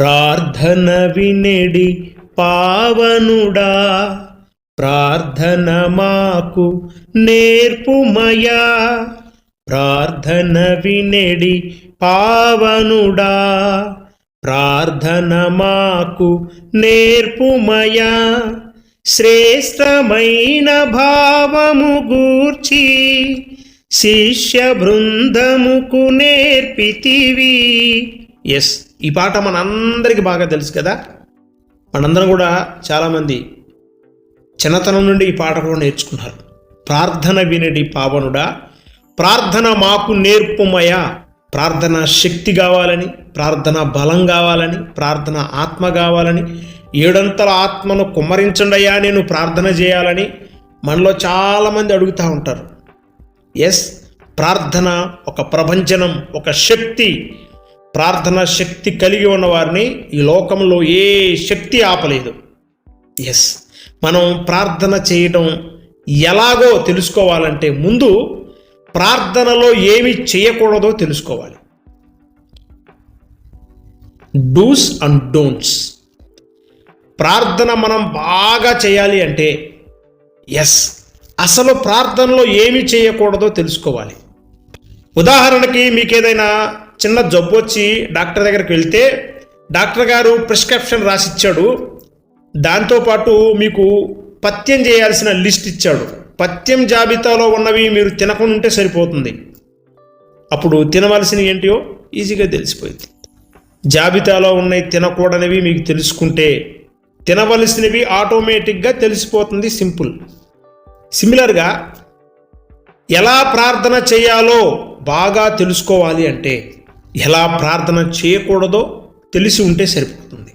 ప్రార్థన వినెడి పావనుడా ప్రార్థన మాకు నేర్పుమయా. ప్రార్థన వినెడి పావనుడా ప్రార్థన మాకు నేర్పుమయా. శ్రేష్టమైన భావము గూర్చి శిష్య బృందముకు నేర్పితివి. ఎస్ ఈ పాట మనందరికీ బాగా తెలుసు కదా? మనందరం కూడా చాలామంది చిన్నతనం నుండి ఈ పాట కూడా నేర్చుకున్నారు ప్రార్థన వినడి పావనుడా ప్రార్థన మాకు నేర్పుమయా ప్రార్థన శక్తి కావాలని ప్రార్థన బలం కావాలని ప్రార్థన ఆత్మ కావాలని ఏడంతల ఆత్మను కుమ్మరించండయ్యా నేను ప్రార్థన చేయాలని మనలో చాలామంది అడుగుతూ ఉంటారు. ఎస్ ప్రార్థన ఒక ప్రపంచనం ఒక శక్తి ప్రార్థన శక్తి కలిగి ఉన్న వారిని ఈ లోకంలో ఏ శక్తి ఆపలేదు. ఎస్ మనం ప్రార్థన చేయడం ఎలాగో తెలుసుకోవాలంటే ముందు ప్రార్థనలో ఏమి చేయకూడదో తెలుసుకోవాలి. డూస్ అండ్ డోంట్స్ ప్రార్థన మనం బాగా చేయాలి అంటే ఎస్ అసలు ప్రార్థనలో ఏమి చేయకూడదో తెలుసుకోవాలి. ఉదాహరణకి మీకు ఏదైనా చిన్న జబ్బు వచ్చి డాక్టర్ దగ్గరికి వెళ్తే డాక్టర్ గారు ప్రిస్క్రిప్షన్ రాసిచ్చాడు. దాంతోపాటు మీకు పత్యం చేయాల్సిన లిస్ట్ ఇచ్చాడు. పత్యం జాబితాలో ఉన్నవి మీరు తినకుండా ఉంటే సరిపోతుంది. అప్పుడు తినవలసినవి ఏంటియో ఈజీగా తెలిసిపోయింది. జాబితాలో ఉన్నవి తినకూడనివి మీకు తెలుసుకుంటే తినవలసినవి ఆటోమేటిక్గా తెలిసిపోతుంది సింపుల్. సిమిలర్గా ఎలా ప్రార్థన చేయాలో బాగా తెలుసుకోవాలి అంటే ఎలా ప్రార్థన చేయకూడదో తెలిసి ఉంటే సరిపోతుంది.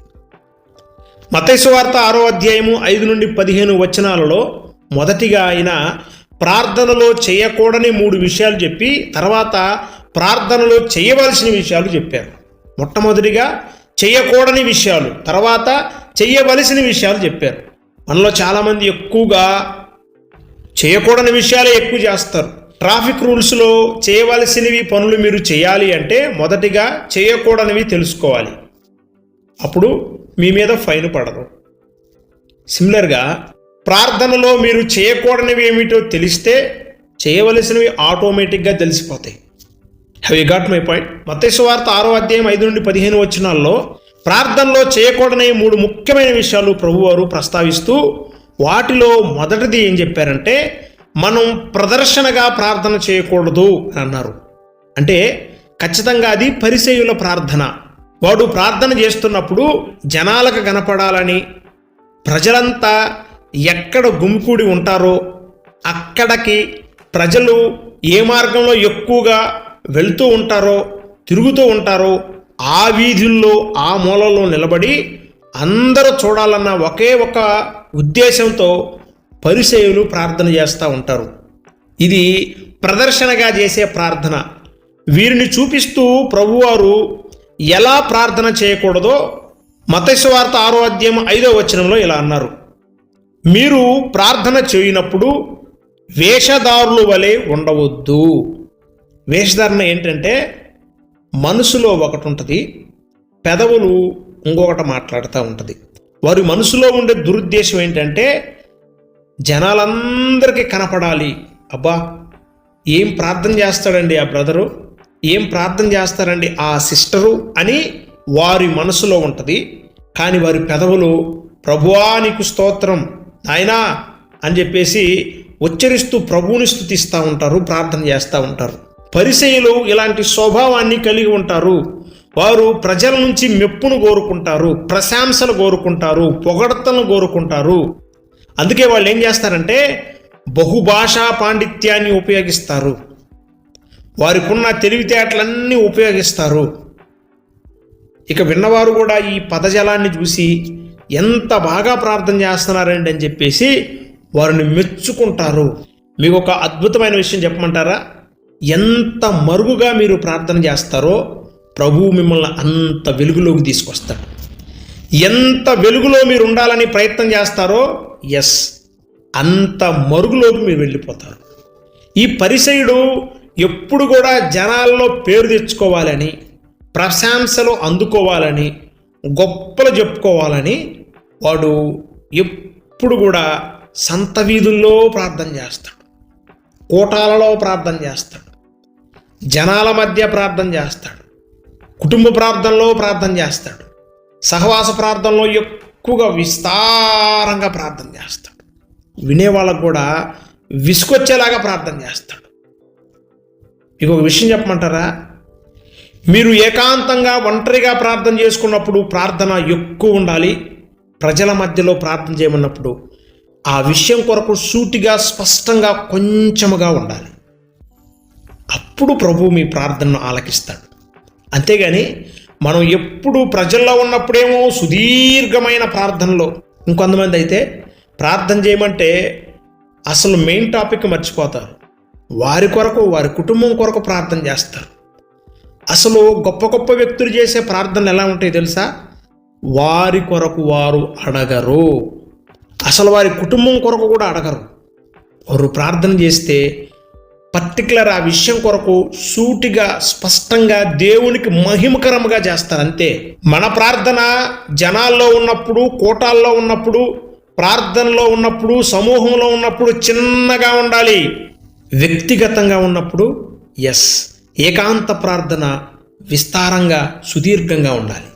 మతైసువార్త ఆరో అధ్యాయము ఐదు నుండి పదిహేను వచనాలలో మొదటిగా ఆయన ప్రార్థనలో చేయకూడని మూడు విషయాలు చెప్పి తర్వాత ప్రార్థనలో చేయవలసిన విషయాలు చెప్పారు. మొట్టమొదటిగా చేయకూడని విషయాలు తర్వాత చేయవలసిన విషయాలు చెప్పారు. మనలో చాలామంది ఎక్కువగా చేయకూడని విషయాలే ఎక్కువ చేస్తారు. ట్రాఫిక్ రూల్స్లో చేయవలసినవి పనులు మీరు చేయాలి అంటే మొదటిగా చేయకూడనివి తెలుసుకోవాలి. అప్పుడు మీ మీద ఫైన్ పడదు. సిమిలర్గా ప్రార్థనలో మీరు చేయకూడనివి ఏమిటో తెలిస్తే చేయవలసినవి ఆటోమేటిక్గా తెలిసిపోతాయి. Have you got my point మతేశ్వార్త ఆరో అధ్యాయం ఐదు నుండి పదిహేను వచనాల్లో ప్రార్థనలో చేయకూడని మూడు ముఖ్యమైన విషయాలు ప్రభువారు ప్రస్తావిస్తూ వాటిలో మొదటిది ఏం చెప్పారంటే మనం ప్రదర్శనగా ప్రార్థన చేయకూడదు అని అన్నారు. అంటే ఖచ్చితంగా అది పరిసేయుల ప్రార్థన. వాడు ప్రార్థన చేస్తున్నప్పుడు జనాలకు కనపడాలని ప్రజలంతా ఎక్కడ గుమికూడి ఉంటారో అక్కడికి ప్రజలు ఏ మార్గంలో ఎక్కువగా వెళ్తూ ఉంటారో తిరుగుతూ ఉంటారో ఆ వీధుల్లో ఆ మూలలో నిలబడి అందరూ చూడాలన్న ఒకే ఒక ఉద్దేశంతో పరిసేయులు ప్రార్థన చేస్తూ ఉంటారు. ఇది ప్రదర్శనగా చేసే ప్రార్థన. వీరిని చూపిస్తూ ప్రభువారు ఎలా ప్రార్థన చేయకూడదో మతస్వార్త ఆరో అధ్యాయం ఐదో వచనంలో ఇలా అన్నారు. మీరు ప్రార్థన చేయనప్పుడు వేషధారులు వలె ఉండవద్దు. వేషధారణ ఏంటంటే మనసులో ఒకటి ఉంటుంది పెదవులు ఇంకొకటి మాట్లాడుతూ ఉంటుంది. వారి మనసులో ఉండే దురుద్దేశం ఏంటంటే జనాలందరికీ కనపడాలి. అబ్బా ఏం ప్రార్థన చేస్తాడండి ఆ బ్రదరు? ఏం ప్రార్థన చేస్తారండి ఆ సిస్టరు? అని వారి మనసులో ఉంటుంది. కానీ వారి పెదవులు ప్రభువా నీకు స్తోత్రం. నాయనా అని చెప్పేసి ఉచ్చరిస్తూ ప్రభువుని స్థుతిస్తూ ఉంటారు ప్రార్థన చేస్తూ ఉంటారు. పరిచయులు ఇలాంటి స్వభావాన్ని కలిగి ఉంటారు. వారు ప్రజల నుంచి మెప్పును కోరుకుంటారు ప్రశంసలు కోరుకుంటారు పొగడతలను కోరుకుంటారు. అందుకే వాళ్ళు ఏం చేస్తారంటే బహుభాషా పాండిత్యాన్ని ఉపయోగిస్తారు. వారికున్న తెలివితేటలన్నీ ఉపయోగిస్తారు. ఇక విన్నవారు కూడా ఈ పదజలాన్ని చూసి ఎంత బాగా ప్రార్థన చేస్తున్నారండి అని చెప్పేసి వారిని మెచ్చుకుంటారు. మీకు ఒక అద్భుతమైన విషయం చెప్పమంటారా? ఎంత మరుగుగా మీరు ప్రార్థన చేస్తారో ప్రభువు మిమ్మల్ని అంత వెలుగులోకి తీసుకొస్తాడు. ఎంత వెలుగులో మీరు ఉండాలని ప్రయత్నం చేస్తారో? ఎస్ అంత మరుగులోకి మీరు వెళ్ళిపోతారు. ఈ పరిసయుడు ఎప్పుడు కూడా జనాల్లో పేరు తెచ్చుకోవాలని ప్రశంసలు అందుకోవాలని గొప్పలు చెప్పుకోవాలని వాడు ఎప్పుడు కూడా సంత వీధుల్లో ప్రార్థన చేస్తాడు. కోటాలలో ప్రార్థన చేస్తాడు. జనాల మధ్య ప్రార్థన చేస్తాడు. కుటుంబ ప్రార్థనలో ప్రార్థన చేస్తాడు. సహవాస ప్రార్థనలో ఎక్కువగా విస్తారంగా ప్రార్థన చేస్తాడు. వినేవాళ్ళకు కూడా విసుకొచ్చేలాగా ప్రార్థన చేస్తాడు. మీకు ఒక విషయం చెప్పమంటారా? మీరు ఏకాంతంగా ఒంటరిగా ప్రార్థన చేసుకున్నప్పుడు ప్రార్థన ఎక్కువ ఉండాలి. ప్రజల మధ్యలో ప్రార్థన చేయమన్నప్పుడు ఆ విషయం కొరకు సూటిగా స్పష్టంగా కొంచెముగా ఉండాలి. అప్పుడు ప్రభు మీ ప్రార్థనను ఆలకిస్తాడు. అంతేగాని మనం ఎప్పుడు ప్రజల్లో ఉన్నప్పుడేమో సుదీర్ఘమైన ప్రార్థనలో. ఇంకొంతమంది అయితే ప్రార్థన చేయమంటే అసలు మెయిన్ టాపిక్ మర్చిపోతారు. వారి కొరకు వారి కుటుంబం కొరకు ప్రార్థన చేస్తారు. అసలు గొప్ప గొప్ప వ్యక్తులు చేసే ప్రార్థనలు ఎలా ఉంటాయి తెలుసా? వారి కొరకు వారు అడగరు. అసలు వారి కుటుంబం కొరకు కూడా అడగరు. వారు ప్రార్థన చేస్తే పర్టికులర్ ఆ విషయం కొరకు సూటిగా స్పష్టంగా దేవునికి మహిమకరముగా చేస్తారు అంతే మన ప్రార్థన జనాల్లో ఉన్నప్పుడు కోటాల్లో ఉన్నప్పుడు ప్రార్థనలో ఉన్నప్పుడు సమూహంలో ఉన్నప్పుడు చిన్నగా ఉండాలి. వ్యక్తిగతంగా ఉన్నప్పుడు ఎస్ ఏకాంత ప్రార్థన విస్తారంగా సుదీర్ఘంగా ఉండాలి.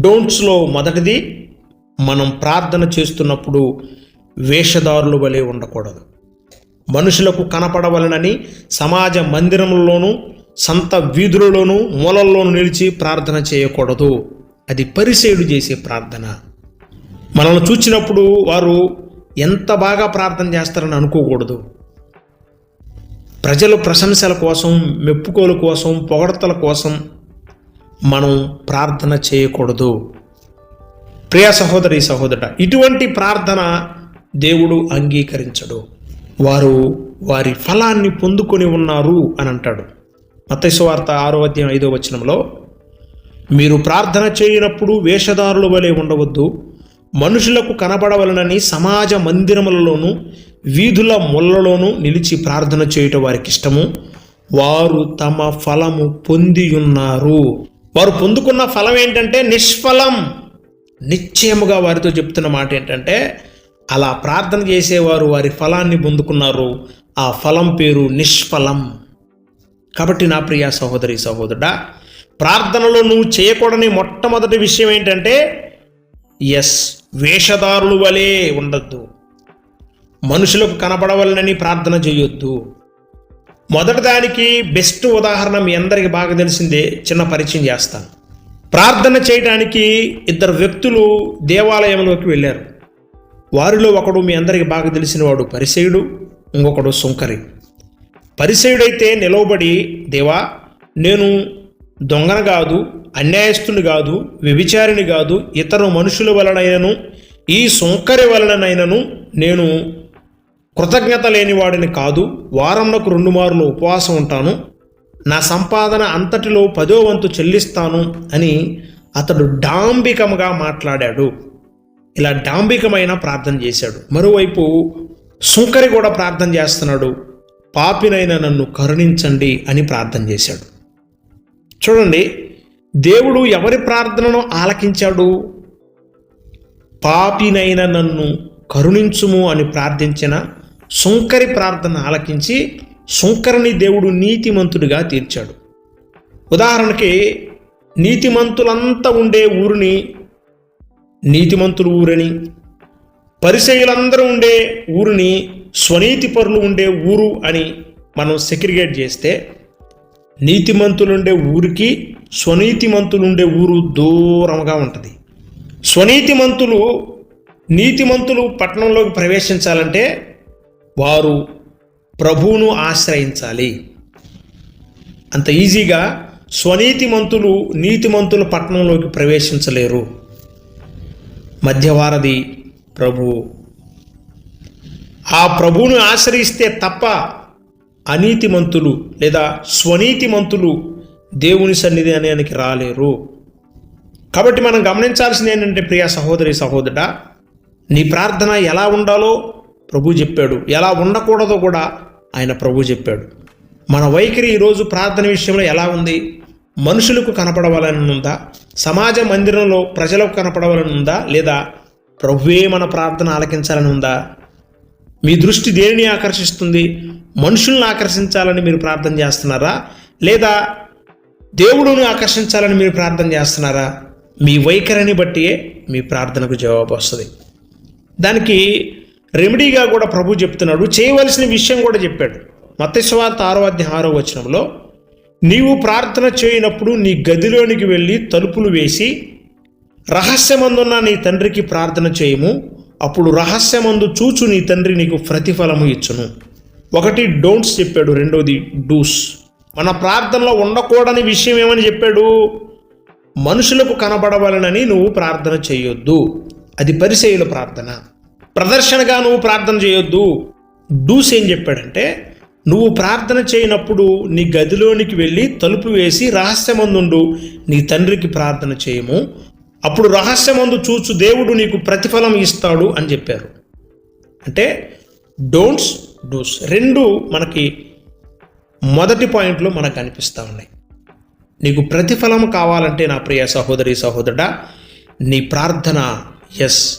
డోంట్స్లో మొదటిది మనం ప్రార్థన చేస్తున్నప్పుడు వేషధారులు వలె ఉండకూడదు. మనుషులకు కనపడవలనని సమాజ మందిరంలోనూ సంత వీధులలోనూ మూలల్లోనూ నిలిచి ప్రార్థన చేయకూడదు. అది పరిసేయుడు చేసే ప్రార్థన. మనల్ని చూచినప్పుడు వారు ఎంత బాగా ప్రార్థన చేస్తారని అనుకోకూడదు. ప్రజలు ప్రశంసల కోసం మెప్పుకోలు కోసం పొగడతల కోసం మనం ప్రార్థన చేయకూడదు. ప్రియ సహోదరి సహోదర ఇటువంటి ప్రార్థన దేవుడు అంగీకరించడు. వారు వారి ఫలాన్ని పొందుకొని ఉన్నారు అని అంటాడు. మతైసువార్త ఆరో అధ్యాయం ఐదో వచనంలో మీరు ప్రార్థన చేయనప్పుడు వేషధారుల వలె ఉండవద్దు. మనుషులకు కనబడవలనని సమాజ మందిరములలోనూ వీధుల ముళ్ళలోనూ నిలిచి ప్రార్థన చేయటం వారికి ఇష్టము. వారు తమ ఫలము పొంది ఉన్నారు. వారు పొందుకున్న ఫలం ఏంటంటే నిష్ఫలం. నిశ్చయముగా వారితో చెప్తున్న మాట ఏంటంటే అలా ప్రార్థన చేసేవారు వారి ఫలాన్ని పొందుకున్నారు. ఆ ఫలం పేరు నిష్ఫలం. కాబట్టి నా ప్రియ సహోదరి సహోదరుడా ప్రార్థనలో నువ్వు చేయకూడని మొట్టమొదటి విషయం ఏంటంటే ఎస్ వేషధారులు వలె ఉండద్దు. మనుషులకు కనపడవలనని ప్రార్థన చేయొద్దు. మొదటి దానికి బెస్ట్ ఉదాహరణ మీ అందరికీ బాగా తెలిసిందే చిన్న పరిచయం చేస్తాను. ప్రార్థన చేయడానికి ఇద్దరు వ్యక్తులు దేవాలయంలోకి వెళ్ళారు. వారిలో ఒకడు మీ అందరికి బాగా తెలిసినవాడు పరిసయుడు ఇంకొకడు సుంకరి. పరిసయుడైతే నిలవబడి దేవా నేను దొంగన కాదు అన్యాయస్తుని కాదు వ్యభిచారిని కాదు ఇతర మనుషుల వలనైనను ఈ సుంకరి వలనైనను నేను కృతజ్ఞత లేనివాడిని కాదు వారంలోకి రెండు మార్లు ఉపవాసం ఉంటాను నా సంపాదన అంతటిలో పదో వంతు చెల్లిస్తాను అని అతడు డాంబికముగా మాట్లాడాడు. ఇలా డాంబికమైన ప్రార్థన చేశాడు. మరోవైపు సుంకరి కూడా ప్రార్థన చేస్తున్నాడు. పాపినైన నన్ను కరుణించండి అని ప్రార్థన చేశాడు. చూడండి దేవుడు ఎవరి ప్రార్థనను ఆలకించాడు? పాపినైన నన్ను కరుణించుము అని ప్రార్థించిన సుంకరి ప్రార్థన ఆలకించి సుంకరిని దేవుడు నీతిమంతుడిగా తీర్చాడు. ఉదాహరణకి నీతిమంతులంతా ఉండే ఊరిని నీతిమంతులు ఊరని పరిచయులందరూ ఉండే ఊరిని స్వనీతి పరులు ఉండే ఊరు అని మనం సెగ్రిగేట్ చేస్తే నీతిమంతులుండే ఊరికి స్వనీతిమంతులుండే ఊరు దూరంగా ఉంటుంది. స్వనీతిమంతులు నీతిమంతులు పట్టణంలోకి ప్రవేశించాలంటే వారు ప్రభువును ఆశ్రయించాలి. అంత ఈజీగా స్వనీతిమంతులు నీతిమంతులు పట్టణంలోకి ప్రవేశించలేరు. మధ్యవారది ప్రభువు ఆ ప్రభువును ఆశ్రయిస్తే తప్ప అనీతిమంతులు లేదా స్వనీతిమంతులు దేవుని సన్నిధానానికి రాలేరు. కాబట్టి మనం గమనించాల్సింది ఏంటంటే ప్రియ సహోదరి సహోదరుడా నీ ప్రార్థన ఎలా ఉండాలో ప్రభు చెప్పాడు. ఎలా ఉండకూడదో కూడా ఆయన ప్రభు చెప్పాడు. మన వైఖరి ఈరోజు ప్రార్థన విషయంలో ఎలా ఉంది? మనుషులకు కనపడవాలని ఉందా సమాజ మందిరంలో ప్రజలకు కనపడవాలని ఉందా లేదా ప్రభువే మన ప్రార్థన ఆలకించాలని ఉందా మీ దృష్టి దేనిని ఆకర్షిస్తుంది? మనుషుల్ని ఆకర్షించాలని మీరు ప్రార్థన చేస్తున్నారా? లేదా దేవుడుని ఆకర్షించాలని మీరు ప్రార్థన చేస్తున్నారా? మీ వైఖరిని బట్టియే మీ ప్రార్థనకు జవాబు వస్తుంది. దానికి రెమెడీగా కూడా ప్రభు చెప్తున్నాడు. చేయవలసిన విషయం కూడా చెప్పాడు. మత్స్వార్త ఆరో అధ్యాయం ఆరో వచనంలో నీవు ప్రార్థన చేయనప్పుడు నీ గదిలోనికి వెళ్ళి తలుపులు వేసి రహస్యమందున్న నీ తండ్రికి ప్రార్థన చేయము. అప్పుడు రహస్యమందు చూచు నీ తండ్రి నీకు ప్రతిఫలము ఇచ్చును. ఒకటి డోంట్స్ చెప్పాడు రెండోది డూస్. మన ప్రార్థనలో ఉండకూడని విషయం ఏమని చెప్పాడు? మనుషులకు కనబడవలనని నువ్వు ప్రార్థన చేయొద్దు. అది పరిచయుల ప్రార్థన. ప్రదర్శనగా నువ్వు ప్రార్థన చేయొద్దు. డూస్ ఏం చెప్పాడంటే నువ్వు ప్రార్థన చేయనప్పుడు నీ గదిలోనికి వెళ్ళి తలుపు వేసి రహస్యమందుండు నీ తండ్రికి ప్రార్థన చేయము. అప్పుడు రహస్యమందు చూచు దేవుడు నీకు ప్రతిఫలం ఇస్తాడు అని చెప్పారు. అంటే డోంట్స్ డూస్ రెండు మనకి మొదటి పాయింట్లో మనకు కనిపిస్తూ ఉన్నాయి. నీకు ప్రతిఫలం కావాలంటే నా ప్రియ సహోదరి సహోదరుడా నీ ప్రార్థన ఎస్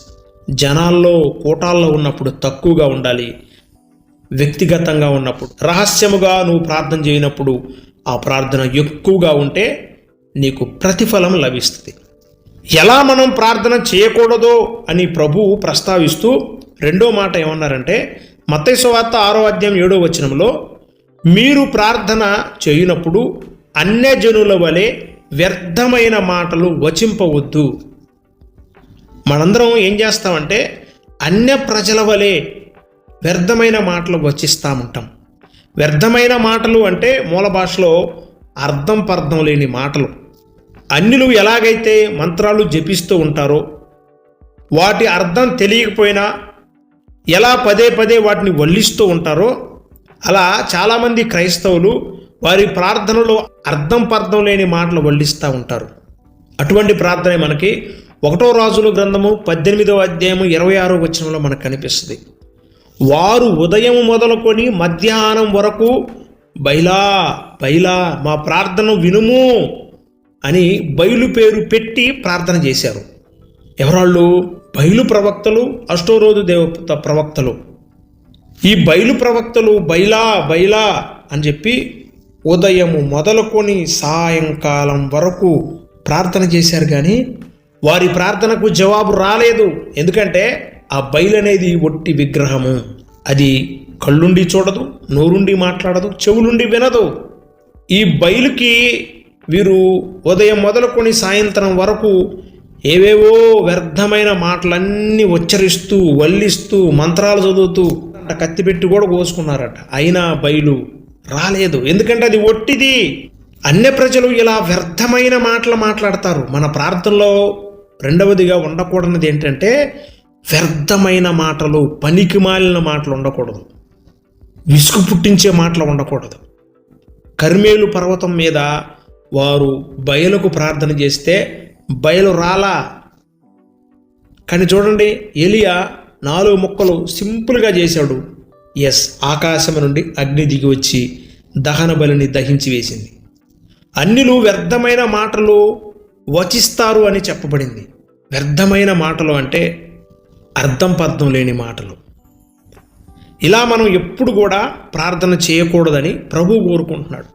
జనాల్లో కూటాల్లో ఉన్నప్పుడు తక్కువగా ఉండాలి. వ్యక్తిగతంగా ఉన్నప్పుడు రహస్యముగా నువ్వు ప్రార్థన చేయనప్పుడు ఆ ప్రార్థన ఎక్కువగా ఉంటే నీకు ప్రతిఫలం లభిస్తుంది. ఎలా మనం ప్రార్థన చేయకూడదో అని ప్రభువు ప్రస్తావిస్తూ రెండో మాట ఏమన్నారంటే మత్తైసవార్త ఆరో అధ్యాయం ఏడో వచనంలో మీరు ప్రార్థన చేయనప్పుడు అన్యజనుల వలె వ్యర్థమైన మాటలు వచింపవద్దు. మనందరం ఏం చేస్తామంటే అన్య ప్రజల వలె వ్యర్థమైన మాటలు వచిస్తామంటాం. వ్యర్థమైన మాటలు అంటే మూల భాషలో అర్థం పర్థం లేని మాటలు. అన్యులు ఎలాగైతే మంత్రాలు జపిస్తూ ఉంటారో వాటి అర్థం తెలియకపోయినా ఎలా పదే పదే వాటిని వల్లిస్తూ ఉంటారో అలా చాలామంది క్రైస్తవులు వారి ప్రార్థనలో అర్థం పర్థం లేని మాటలు వల్లిస్తూ ఉంటారు. అటువంటి ప్రార్థనే మనకి ఒకటో రాజుల గ్రంథము పద్దెనిమిదవ అధ్యాయము ఇరవై ఆరో వచనంలో మనకు కనిపిస్తుంది. వారు ఉదయం మొదలుకొని మధ్యాహ్నం వరకు బైలా బైలా మా ప్రార్థన వినుము అని బయలు పేరు పెట్టి ప్రార్థన చేశారు. ఎవరాళ్ళు? బయలు ప్రవక్తలు అష్టోరోజు దేవత ప్రవక్తలు. ఈ బయలు ప్రవక్తలు బైలా బైలా అని చెప్పి ఉదయము మొదలుకొని సాయంకాలం వరకు ప్రార్థన చేశారు కానీ వారి ప్రార్థనకు జవాబు రాలేదు. ఎందుకంటే ఆ బయలు అనేది ఒట్టి విగ్రహము. అది కళ్ళుండి చూడదు నోరుండి మాట్లాడదు చెవులుండి వినదు. ఈ బయలుకి వీరు ఉదయం మొదలుకొని సాయంత్రం వరకు ఏవేవో వ్యర్థమైన మాటలన్నీ ఉచ్చరిస్తూ వల్లిస్తూ మంత్రాలు చదువుతూ అంట కత్తి పెట్టి కూడా కోసుకున్నారట. అయినా బయలు రాలేదు. ఎందుకంటే అది ఒట్టిది. అన్య ప్రజలు ఇలా వ్యర్థమైన మాటలు మాట్లాడతారు. మన ప్రార్థనలో రెండవదిగా ఉండకూడనిది ఏంటంటే వ్యర్థమైన మాటలు పనికి మాలిన మాటలు ఉండకూడదు. విసుగు పుట్టించే మాటలు ఉండకూడదు. కర్మేలు పర్వతం మీద వారు బయలుకు ప్రార్థన చేస్తే బయలు రాలా? కానీ చూడండి ఎలియా నాలుగు మొక్కలు సింపుల్గా చేశాడు. ఎస్ ఆకాశం నుండి అగ్ని దిగి వచ్చి దహన బలిని దహించి వేసింది. అన్నిలు వ్యర్థమైన మాటలు వచిస్తారు అని చెప్పబడింది. వ్యర్థమైన మాటలు అంటే అర్థం పర్థం లేని మాటలు. ఇలా మనం ఎప్పుడు కూడా ప్రార్థన చేయకూడదని ప్రభు కోరుకుంటున్నాడు.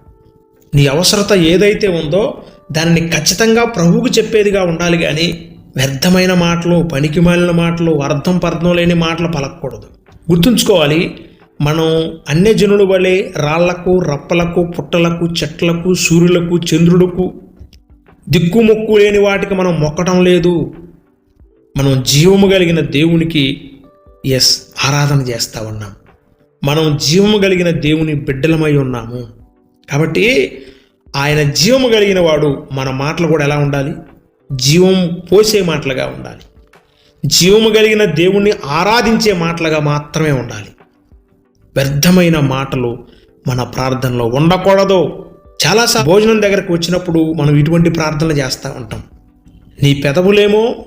నీ అవసరత ఏదైతే ఉందో దానిని ఖచ్చితంగా ప్రభువుకు చెప్పేదిగా ఉండాలి కానీ వ్యర్థమైన మాటలు పనికి మాలిన మాటలు అర్థం పర్థం లేని మాటలు పలకూడదు గుర్తుంచుకోవాలి మనం అన్యజనుల వలె రాళ్ళకు రప్పలకు పుట్టలకు చెట్లకు సూర్యులకు చంద్రుడుకు దిక్కుమొక్కు లేని వాటికి మనం మొక్కటం లేదు. మనం జీవము కలిగిన దేవునికి ఎస్ ఆరాధన చేస్తూ ఉన్నాం. మనం జీవము కలిగిన దేవుని బిడ్డలమై ఉన్నాము. కాబట్టి ఆయన జీవము కలిగిన వాడు మన మాటలు కూడా ఎలా ఉండాలి? జీవం పోసే మాటలుగా ఉండాలి. జీవము కలిగిన దేవుణ్ణి ఆరాధించే మాటలుగా మాత్రమే ఉండాలి. వ్యర్థమైన మాటలు మన ప్రార్థనలో ఉండకూడదు. చాలాసార్లు భోజనం దగ్గరకు వచ్చినప్పుడు మనం ఇటువంటి ప్రార్థనలు చేస్తూ ఉంటాం. నీ పెదవులేమో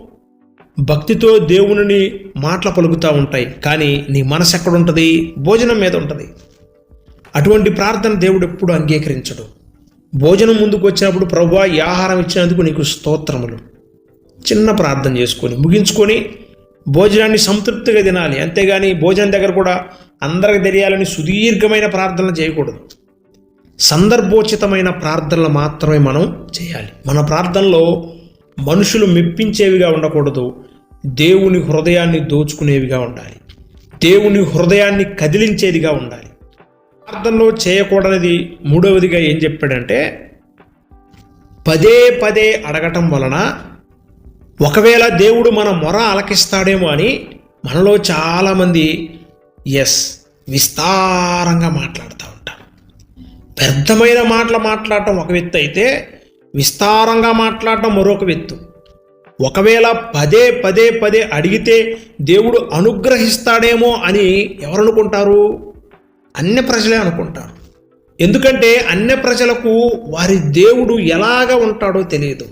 భక్తితో దేవుని మాటలు పలుకుతూ ఉంటాయి కానీ నీ మనసు ఎక్కడుంటుంది? భోజనం మీద ఉంటుంది. అటువంటి ప్రార్థన దేవుడు ఎప్పుడు అంగీకరించడు. భోజనం ముందుకు వచ్చినప్పుడు ప్రభు ఈ ఆహారం ఇచ్చినందుకు నీకు స్తోత్రములు. చిన్న ప్రార్థన చేసుకొని ముగించుకొని భోజనాన్ని సంతృప్తిగా తినాలి. అంతేగాని భోజనం దగ్గర కూడా అందరికి తెలియాలని సుదీర్ఘమైన ప్రార్థనలు చేయకూడదు. సందర్భోచితమైన ప్రార్థనలు మాత్రమే మనం చేయాలి. మన ప్రార్థనలో మనుషులు మెప్పించేవిగా ఉండకూడదు. దేవుని హృదయాన్ని దోచుకునేవిగా ఉండాలి. దేవుని హృదయాన్ని కదిలించేదిగా ఉండాలి. ప్రార్థనలో చేయకూడనిది మూడవదిగా ఏం చెప్పాడంటే పదే పదే అడగటం వలన ఒకవేళ దేవుడు మన మొర ఆలకిస్తాడేమో అని మనలో చాలామంది ఎస్ విస్తారంగా మాట్లాడుతూ ఉంటారు. వ్యర్థమైన మాటలు మాట్లాడటం ఒక వ్యక్తి అయితే విస్తారంగా మాట్లాడటం మరొక వ్యక్తి ఒకవేళ పదే పదే పదే అడిగితే దేవుడు అనుగ్రహిస్తాడేమో అని ఎవరనుకుంటారు? అన్య ప్రజలే అనుకుంటారు. ఎందుకంటే అన్య ప్రజలకు వారి దేవుడు ఎలాగ ఉంటాడో తెలియదు.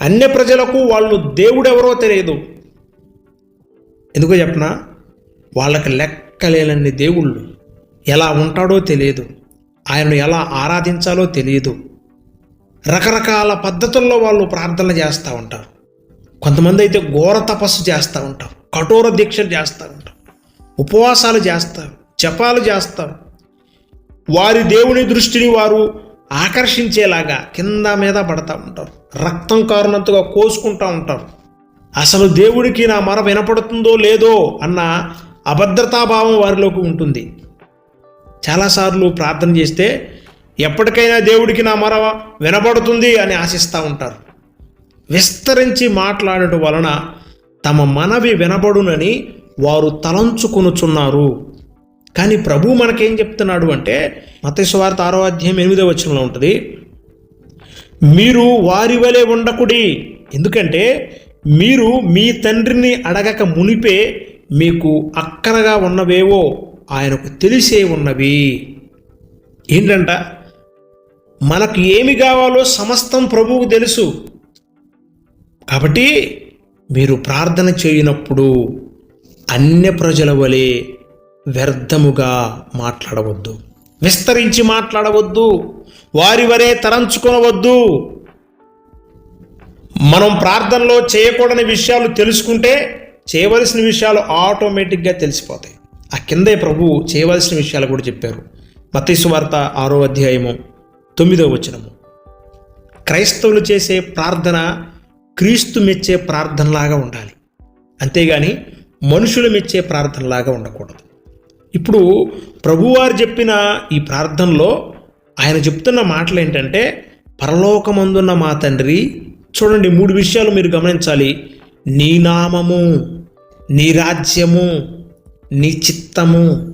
అన్య ప్రజలకు వాళ్ళు దేవుడెవరో తెలియదు. ఎందుకో చెప్పనా? వాళ్ళకి లెక్కలేనన్ని దేవుళ్ళు ఎలా ఉంటాడో తెలియదు. ఆయనను ఎలా ఆరాధించాలో తెలియదు. రకరకాల పద్ధతుల్లో వాళ్ళు ప్రార్థనలు చేస్తూ ఉంటారు. కొంతమంది అయితే ఘోర తపస్సు చేస్తూ ఉంటారు. కఠోర దీక్షలు చేస్తూ ఉంటారు. ఉపవాసాలు చేస్తారు. జపాలు చేస్తారు. వారి దేవుని దృష్టిని వారు ఆకర్షించేలాగా కింద మీద పడతా ఉంటారు. రక్తం కారునంతగా కోసుకుంటూ ఉంటారు. అసలు దేవుడికి నా మర వినపడుతుందో లేదో అన్న అభద్రతాభావం వారిలోకి ఉంటుంది. చాలాసార్లు ప్రార్థన చేస్తే ఎప్పటికైనా దేవుడికి నా మరవ వినబడుతుంది అని ఆశిస్తూ ఉంటారు. విస్తరించి మాట్లాడటం వలన తమ మనవి వినబడునని వారు తలంచుకొనుచున్నారు. కానీ ప్రభు మనకేం చెప్తున్నాడు అంటే మతేశ్వార్త ఆరో అధ్యాయం ఎనిమిదో వచనంలో ఉంటుంది మీరు వారి వలె ఉండకుడి. ఎందుకంటే మీరు మీ తండ్రిని అడగక మునిపే మీకు అక్కరగా ఉన్నవేవో ఆయనకు తెలిసే ఉన్నవి. ఏంటంట? మనకు ఏమి కావాలో సమస్తం ప్రభువుకు తెలుసు. కాబట్టి మీరు ప్రార్థన చేయనప్పుడు అన్య ప్రజల వలె వ్యర్థముగా మాట్లాడవద్దు. విస్తరించి మాట్లాడవద్దు. వారి వరే తరంచుకొనవద్దు మనం ప్రార్థనలో చేయకూడని విషయాలు తెలుసుకుంటే చేయవలసిన విషయాలు ఆటోమేటిక్గా తెలిసిపోతాయి. ఆ కిందే ప్రభు చేయవలసిన విషయాలు కూడా చెప్పారు. మతీసు వార్త ఆరో అధ్యాయము తొమ్మిదవ వచనము. క్రైస్తవులు చేసే ప్రార్థన క్రీస్తు మెచ్చే ప్రార్థనలాగా ఉండాలి. అంతేగాని మనుషులు మెచ్చే ప్రార్థనలాగా ఉండకూడదు. ఇప్పుడు ప్రభువారు చెప్పిన ఈ ప్రార్థనలో ఆయన చెప్తున్న మాటలు ఏంటంటే పరలోకమందున్న మా తండ్రి చూడండి మూడు విషయాలు మీరు గమనించాలి. నీ నామము నీ రాజ్యము నీ చిత్తము.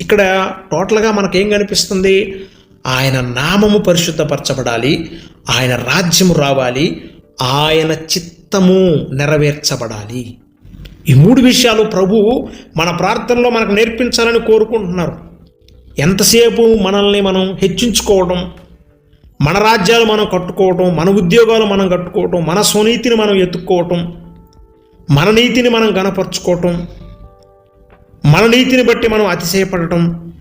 ఇక్కడ టోటల్గా మనకేం కనిపిస్తుంది? ఆయన నామము పరిశుద్ధపరచబడాలి ఆయన రాజ్యము రావాలి ఆయన చిత్తము నెరవేర్చబడాలి. ఈ మూడు విషయాలు ప్రభు మన ప్రార్థనలో మనకు నేర్పించాలని కోరుకుంటున్నారు. ఎంతసేపు మనల్ని మనం హెచ్చించుకోవడం మన రాజ్యాలు మనం కట్టుకోవటం మన ఉద్యోగాలు మనం కట్టుకోవటం మన స్వనీతిని మనం ఎత్తుక్కోవటం మన నీతిని మనం గనపరుచుకోవటం మన నీతిని బట్టి మనం అతిశయపడటం.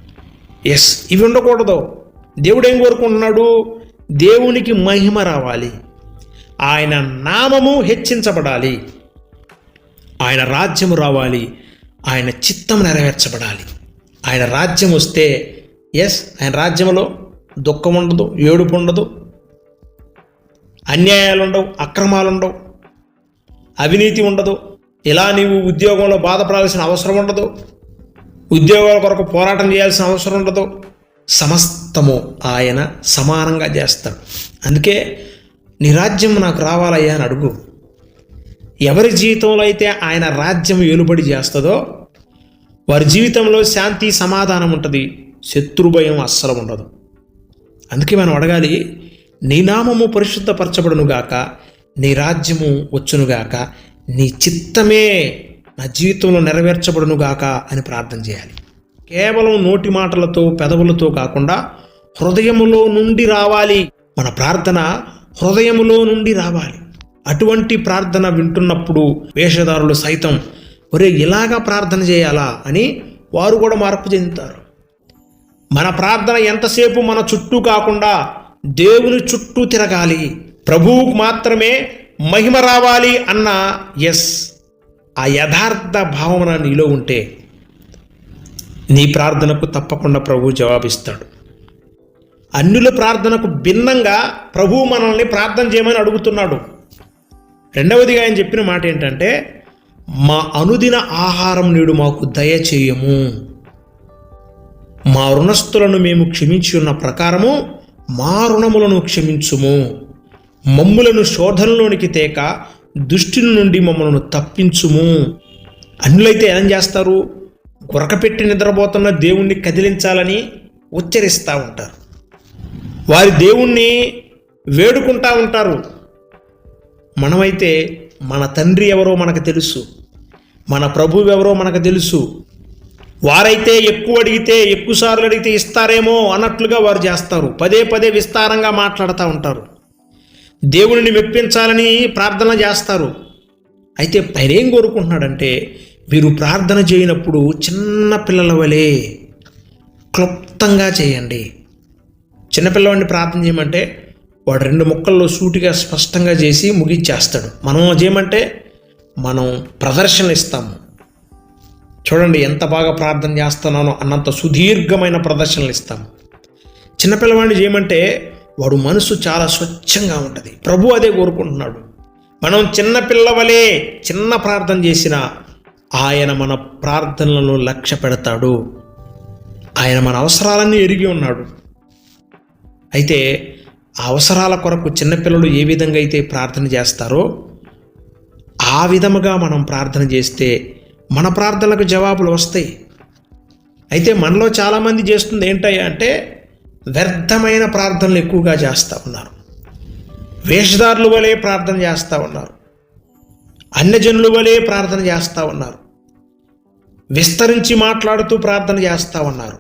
ఎస్ ఇవి ఉండకూడదు. దేవుడు ఏం కోరుకుంటున్నాడు? దేవునికి మహిమ రావాలి. ఆయన నామము హెచ్చించబడాలి. ఆయన రాజ్యము రావాలి. ఆయన చిత్తం నెరవేర్చబడాలి. ఆయన రాజ్యం వస్తే ఎస్ ఆయన రాజ్యంలో దుఃఖం ఉండదు ఏడుపు ఉండదు అన్యాయాలు ఉండవు అక్రమాలు ఉండవు అవినీతి ఉండదు. ఇలా నీవు ఉద్యోగంలో బాధపడాల్సిన అవసరం ఉండదు. ఉద్యోగాల కొరకు పోరాటం చేయాల్సిన అవసరం ఉండదు. సమస్తము ఆయన సమానంగా చేస్తాడు. అందుకే నీ రాజ్యం నాకు రావాలయ్యా అని అడుగు. ఎవరి జీవితంలో అయితే ఆయన రాజ్యం ఏలుబడి చేస్తుందో వారి జీవితంలో శాంతి సమాధానం ఉంటుంది శత్రుభయం అస్సలు ఉండదు. అందుకే మనం అడగాలి నీ నామము పరిశుద్ధపరచబడునుగాక నీ రాజ్యము వచ్చునుగాక నీ చిత్తమే నా జీవితంలో నెరవేర్చబడునుగాక అని ప్రార్థన చేయాలి. కేవలం నోటి మాటలతో పెదవులతో కాకుండా హృదయములో నుండి రావాలి మన ప్రార్థన హృదయములో నుండి రావాలి. అటువంటి ప్రార్థన వింటున్నప్పుడు వేషధారులు సైతం ఒరే ఇలాగా ప్రార్థన చేయాలా? అని వారు కూడా మార్పు చెందుతారు. మన ప్రార్థన ఎంతసేపు మన చుట్టూ కాకుండా దేవుని చుట్టూ తిరగాలి. ప్రభువుకు మాత్రమే మహిమ రావాలి అన్న ఎస్ ఆ యథార్థ భావన నీలో ఉంటే నీ ప్రార్థనకు తప్పకుండా ప్రభు జవాబిస్తాడు. అన్యుల ప్రార్థనకు భిన్నంగా ప్రభు మనల్ని ప్రార్థన చేయమని అడుగుతున్నాడు. రెండవదిగా ఆయన చెప్పిన మాట ఏంటంటే మా అనుదిన ఆహారం నేడు మాకు దయచేయము. మా రుణస్థులను మేము క్షమించి ఉన్న ప్రకారము మా రుణములను క్షమించుము. మమ్ములను శోధనలోనికి తేక దుష్టి నుండి మమ్మలను తప్పించుము. అన్యులైతే ఏం చేస్తారు? గురకపెట్టి నిద్రపోతున్న దేవుణ్ణి కదిలించాలని ఉచ్చరిస్తూ ఉంటారు. వారి దేవుణ్ణి వేడుకుంటా ఉంటారు. మనమైతే మన తండ్రి ఎవరో మనకు తెలుసు. మన ప్రభువు ఎవరో మనకు తెలుసు. వారైతే ఎక్కువ అడిగితే ఎక్కువ సార్లు అడిగితే ఇస్తారేమో అన్నట్లుగా వారు చేస్తారు. పదే పదే విస్తారంగా మాట్లాడుతూ ఉంటారు. దేవుడిని మెప్పించాలని ప్రార్థన చేస్తారు. అయితే పైరేం కోరుకుంటున్నాడంటే మీరు ప్రార్థన చేయనప్పుడు చిన్న పిల్లల వలె క్లుప్తంగా చేయండి. చిన్నపిల్లవాడిని ప్రార్థన చేయమంటే వాడు రెండు ముక్కల్లో సూటిగా స్పష్టంగా చేసి ముగించేస్తాడు. మనం చేయమంటే మనం ప్రదర్శన ఇస్తాము. చూడండి ఎంత బాగా ప్రార్థన చేస్తున్నానో అన్నంత సుదీర్ఘమైన ప్రదర్శనలు ఇస్తాము. చిన్నపిల్లవాడిని చేయమంటే వాడు మనసు చాలా స్వచ్ఛంగా ఉంటుంది. ప్రభు అదే కోరుకుంటున్నాడు. మనం చిన్న పిల్లవలే చిన్న ప్రార్థన చేసినా ఆయన మన ప్రార్థనలను లక్ష్య పెడతాడు. ఆయన మన అవసరాలన్నీ ఎరిగి ఉన్నాడు. అయితే ఆ అవసరాల కొరకు చిన్నపిల్లలు ఏ విధంగా అయితే ప్రార్థన చేస్తారో ఆ విధముగా మనం ప్రార్థన చేస్తే మన ప్రార్థనలకు జవాబులు వస్తాయి. అయితే మనలో చాలామంది చేస్తుంది ఏంటయ్యా అంటే వ్యర్థమైన ప్రార్థనలు ఎక్కువగా చేస్తూ ఉన్నారు. వేషధారుల వలె ప్రార్థన చేస్తూ ఉన్నారు. అన్యజనుల వలె ప్రార్థన చేస్తూ ఉన్నారు. విస్తరించి మాట్లాడుతూ ప్రార్థన చేస్తూ ఉన్నారు.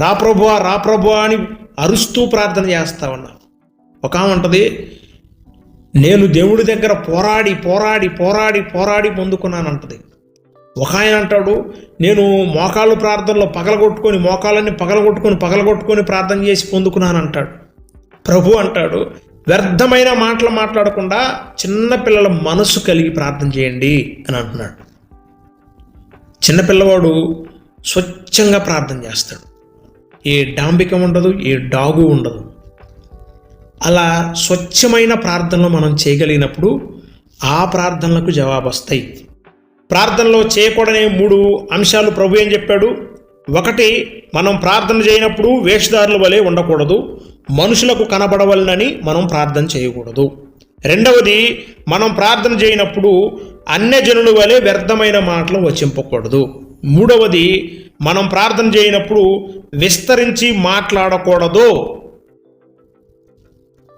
రా ప్రభువా రా ప్రభువా అని అరుస్తూ ప్రార్థన చేస్తూ ఉన్నారు. ఒక ఉంటుంది నేను దేవుడి దగ్గర పోరాడి పోరాడి పోరాడి పోరాడి పొందుకున్నానంటది ఒక ఆయన అంటాడు నేను మోకాళ్ళు ప్రార్థనలో పగలగొట్టుకొని మోకాళ్ళని పగలగొట్టుకొని పగలగొట్టుకొని ప్రార్థన చేసి పొందుకున్నాను అంటాడు. ప్రభు అంటాడు వ్యర్థమైన మాటలు మాట్లాడకుండా చిన్నపిల్లల మనసు కలిగి ప్రార్థన చేయండి అని అంటున్నాడు. చిన్నపిల్లవాడు స్వచ్ఛంగా ప్రార్థన చేస్తాడు. ఏ డాంబికం ఉండదు ఏ డాగు ఉండదు. అలా స్వచ్ఛమైన ప్రార్థనలు మనం చేయగలిగినప్పుడు ఆ ప్రార్థనలకు జవాబు వస్తాయి ప్రార్థనలో చేయకూడని మూడు అంశాలు ప్రభు ఏం చెప్పాడు? ఒకటి మనం ప్రార్థన చేయనప్పుడు వేషధారుల వలె ఉండకూడదు. మనుషులకు కనబడవలనని మనం ప్రార్థన చేయకూడదు. రెండవది మనం ప్రార్థన చేయనప్పుడు అన్యజనుల వలె వ్యర్థమైన మాటలు వచింపకూడదు. మూడవది మనం ప్రార్థన చేయనప్పుడు విస్తరించి మాట్లాడకూడదు.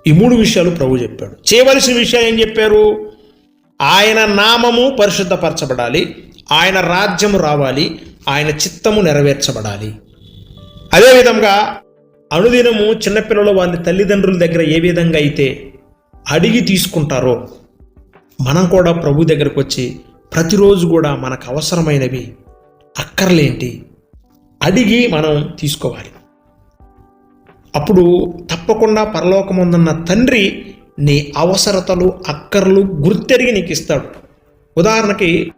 ఈ మూడు విషయాలు ప్రభు చెప్పాడు. చేయవలసిన విషయాలు ఏం చెప్పారు? ఆయన నామము పరిశుద్ధపరచబడాలి ఆయన రాజ్యము రావాలి ఆయన చిత్తము నెరవేర్చబడాలి. అదేవిధంగా అనుదినము చిన్నపిల్లలు వాళ్ళ తల్లిదండ్రుల దగ్గర ఏ విధంగా అయితే అడిగి తీసుకుంటారో మనం కూడా ప్రభు దగ్గరకు వచ్చి ప్రతిరోజు కూడా మనకు అవసరమైనవి అక్కర్లేంటి అడిగి మనం తీసుకోవాలి. అప్పుడు తప్పకుండా పరలోకముందున్న తండ్రి నీ అవసరతలు అక్కర్లు గుర్తెరిగి నీకు ఇస్తాడు. ఉదాహరణకి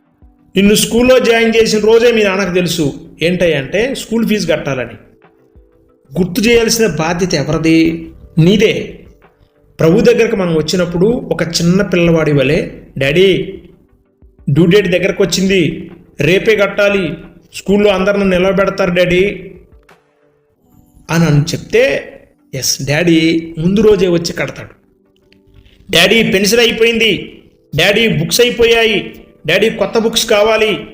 నిన్ను స్కూల్లో జాయిన్ చేసిన రోజే మీ నాన్నకు తెలుసు ఏంటంటే స్కూల్ ఫీజు కట్టాలని. గుర్తు చేయాల్సిన బాధ్యత ఎవరిది? నీదే. ప్రభు దగ్గరకు మనం వచ్చినప్పుడు ఒక చిన్న పిల్లవాడి వలె డాడీ డ్యూ డేట్ దగ్గరకు వచ్చింది రేపే కట్టాలి. స్కూల్లో అందరిని నిలబెడతారు డాడీ. అని అని చెప్తే ఎస్ డాడీ ముందు రోజే వచ్చి కడతాడు. డాడీ పెన్సిల్ అయిపోయింది. డాడీ బుక్స్ అయిపోయాయి. డాడీ కొత్త బుక్స్ కావాలి.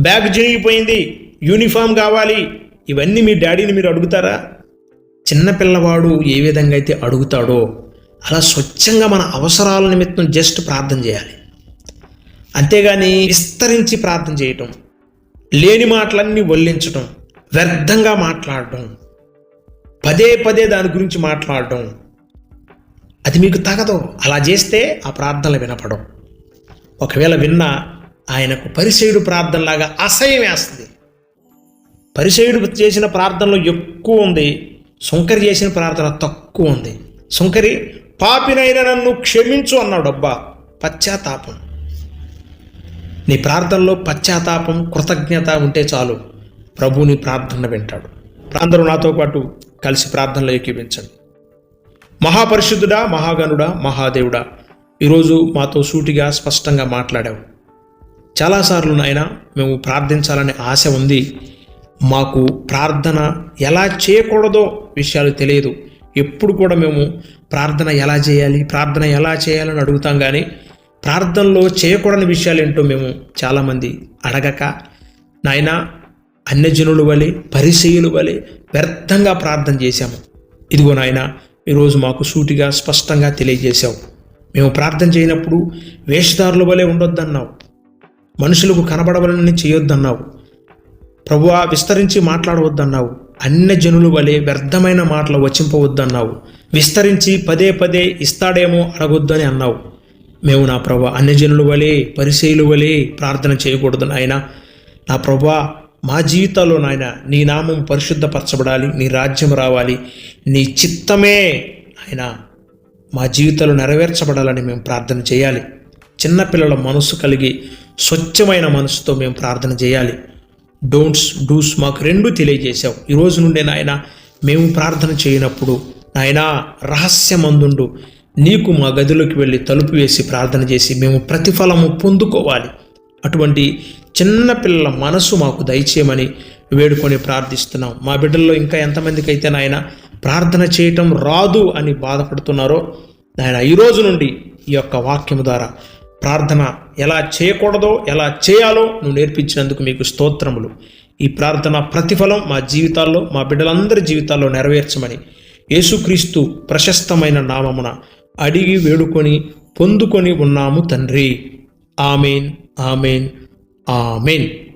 బ్యాగ్ జరిగిపోయింది యూనిఫామ్ కావాలి. ఇవన్నీ మీ డాడీని మీరు అడుగుతారా? చిన్నపిల్లవాడు ఏ విధంగా అయితే అడుగుతాడో అలా స్వచ్ఛంగా మన అవసరాల నిమిత్తం జస్ట్ ప్రార్థన చేయాలి. అంతేగాని విస్తరించి ప్రార్థన చేయటం లేని మాటలన్నీ వల్లించటం వ్యర్థంగా మాట్లాడటం పదే పదే దాని గురించి మాట్లాడటం అది మీకు తగదు. అలా చేస్తే ఆ ప్రార్థనలు వినపడం ఒకవేళ విన్నా ఆయనకు పరిసేయుడు ప్రార్థనలాగా అసహ్యం వేస్తుంది. పరిసయుడు చేసిన ప్రార్థనలో ఎక్కువ ఉంది. సుంకరి చేసిన ప్రార్థన తక్కువ ఉంది. సుంకరి పాపినైనా నన్ను క్షమించు అన్నాడు. అబ్బా పశ్చాత్తాపం. నీ ప్రార్థనలో పశ్చాత్తాపం కృతజ్ఞత ఉంటే చాలు. ప్రభు నీ ప్రార్థన వింటాడు. అందరూ నాతో పాటు కలిసి ప్రార్థనలో ఏకీపించండి మహాపరిశుద్ధుడా మహాగణుడా మహాదేవుడా ఈరోజు మాతో సూటిగా స్పష్టంగా మాట్లాడావు. చాలాసార్లు నాయన మేము ప్రార్థించాలనే ఆశ ఉంది. మాకు ప్రార్థన ఎలా చేయకూడదో విషయాలు తెలియదు. ఎప్పుడు కూడా మేము ప్రార్థన ఎలా చేయాలి ప్రార్థన ఎలా చేయాలని అడుగుతాం కానీ ప్రార్థనలో చేయకూడని విషయాలు ఏంటో మేము చాలామంది అడగక నాయన అన్యజనులు వలె పరిచయుల వలె వ్యర్థంగా ప్రార్థన చేశాము. ఇదిగో నాయన ఈరోజు మాకు సూటిగా స్పష్టంగా తెలియజేశావు. మేము ప్రార్థన చేయనప్పుడు వేషధారుల వలె ఉండొద్దన్నావు. మనుషులకు కనబడవలని చేయొద్దన్నావు. ప్రభువా విస్తరించి మాట్లాడవద్దన్నావు. అన్య జనులు వలె వ్యర్థమైన మాటలు వచింపవద్దన్నావు. విస్తరించి పదే పదే ఇస్తాడేమో అడగొద్దని అన్నావు. మేము నా ప్రభా అన్యజనుల వలె పరిశైలు వలె ప్రార్థన చేయకూడదు నాయన. నా ప్రభా మా జీవితాల్లో నాయన నీ నామం పరిశుద్ధపరచబడాలి నీ రాజ్యం రావాలి. నీ చిత్తమే ఆయన మా జీవితాలు నెరవేర్చబడాలని మేము ప్రార్థన చేయాలి. చిన్నపిల్లల మనసు కలిగి స్వచ్ఛమైన మనసుతో మేము ప్రార్థన చేయాలి. డోంట్స్ డూస్ మాకు రెండు తెలియజేశావు. ఈరోజు నుండే నాయన మేము ప్రార్థన చేయనప్పుడు నాయనా రహస్యమందుండు. నీకు మా గదిలోకి వెళ్ళి తలుపు వేసి ప్రార్థన చేసి మేము ప్రతిఫలము పొందుకోవాలి. అటువంటి చిన్నపిల్లల మనసు మాకు దయచేయమని వేడుకొని ప్రార్థిస్తున్నాం. మా బిడ్డల్లో ఇంకా ఎంతమందికి అయితే నాయన ప్రార్థన చేయటం రాదు అని బాధపడుతున్నారో నాయన ఈ రోజు నుండి ఈ యొక్క వాక్యం ద్వారా ప్రార్థన ఎలా చేయకూడదో ఎలా చేయాలో నువ్వు నేర్పించినందుకు మీకు స్తోత్రములు. ఈ ప్రార్థన ప్రతిఫలం మా జీవితాల్లో మా బిడ్డలందరి జీవితాల్లో నెరవేర్చమని యేసుక్రీస్తు ప్రశస్తమైన నామమున అడిగి వేడుకొని పొందుకొని ఉన్నాము తండ్రి. Amen amen amen.